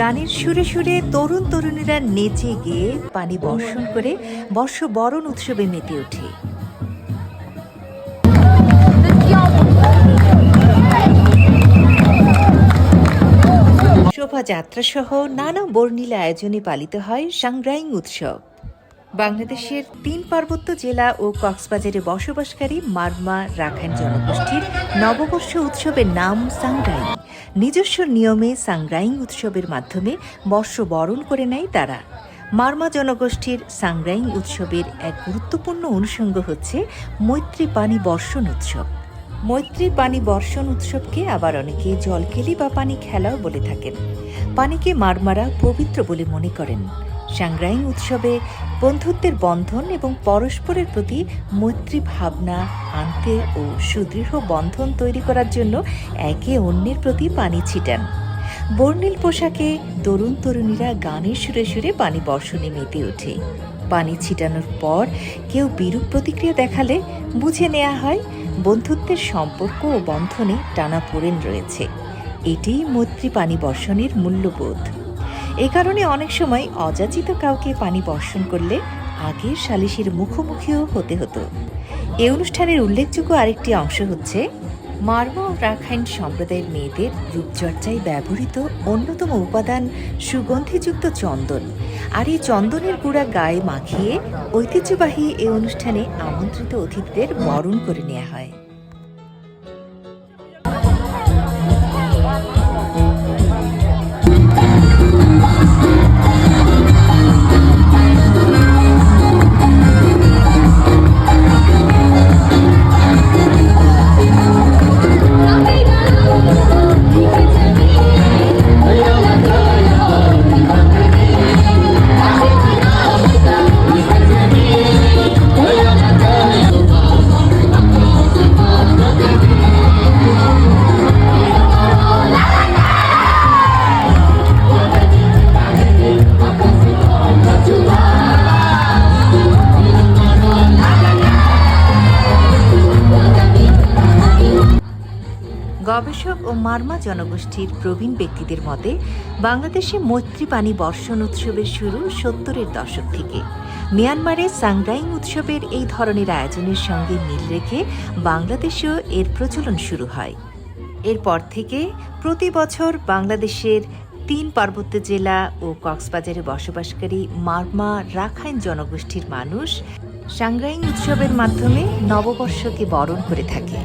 গানের সুরে সুরে তরুণ তরুণীরা নেচে গিয়ে পানি বর্ষণ করে বর্ষবরণ উৎসবে মেতে ওঠে। শোভাযাত্রা সহ নানা বর্ণিলা আয়োজনে পালিত হয় সাংগ্রাইং উৎসব। বাংলাদেশের তিন পার্বত্য জেলা ও কক্সবাজারে বসবাসকারী মারমা রাখাইন জনগোষ্ঠীর নববর্ষ উৎসবের নাম সাংগ্রাইং নিজস্ব নিয়মে সাংগ্রাইং উৎসবের মাধ্যমে বর্ষ বরণ করে নেয় তারা। মারমা জনগোষ্ঠীর সাংগ্রাইং উৎসবের এক গুরুত্বপূর্ণ অনুষঙ্গ হচ্ছে মৈত্রী পানি বর্ষণ উৎসব। মৈত্রী পানি বর্ষণ উৎসবকে আবার অনেকে জলকেলি বা পানি খেলাও বলে থাকেন। পানিকে মারমারা পবিত্র বলে মনে করেন। সাংগ্রাইং উৎসবে বন্ধুত্বের বন্ধন এবং পরস্পরের প্রতি মৈত্রী ভাবনা, আনতে ও সুদৃঢ় বন্ধন তৈরি করার জন্য একে অন্যের প্রতি পানি ছিটান। বর্ণিল পোশাকে তরুণ তরুণীরা গানের সুরে সুরে পানি বর্ষণে মেতে ওঠে। পানি ছিটানোর পর কেউ বিরূপ প্রতিক্রিয়া দেখালে বুঝে নেওয়া হয়, বন্ধুত্বের সম্পর্ক ও বন্ধনে টানাপোড়েন রয়েছে। এটিই মৈত্রী পানি বর্ষণের মূল্যবোধ। এ কারণে অনেক সময় অযাচিত কাউকে পানি বর্ষণ করলে আগের সালিসির মুখোমুখিও হতে হতো। এ অনুষ্ঠানের উল্লেখযোগ্য আরেকটি অংশ হচ্ছে, মারমা রাখাইন সম্প্রদায়ের মেয়েদের রূপচর্চায় ব্যবহৃত অন্যতম উপাদান সুগন্ধিযুক্ত চন্দন। আর এই চন্দনের গুঁড়া গায়ে মাখিয়ে ঐতিহ্যবাহী এ অনুষ্ঠানে আমন্ত্রিত অতিথিদের বরণ করে নেওয়া হয়। গবেষক ও মার্মা জনগোষ্ঠীর প্রবীণ ব্যক্তিদের মতে, বাংলাদেশে মৈত্রী পানি বর্ষণ উৎসবের শুরু সত্তরের দশক থেকে। মিয়ানমারে সাংরাইং উৎসবের এই ধরনের আয়োজনের সঙ্গে মিল রেখে বাংলাদেশেও এর প্রচলন শুরু হয়। এরপর থেকে প্রতি বছর বাংলাদেশের তিন পার্বত্য জেলা ও কক্সবাজারে বসবাসকারী মারমা রাখাইন জনগোষ্ঠীর মানুষ সাংরাইং উৎসবের মাধ্যমে নববর্ষকে বরণ করে থাকে।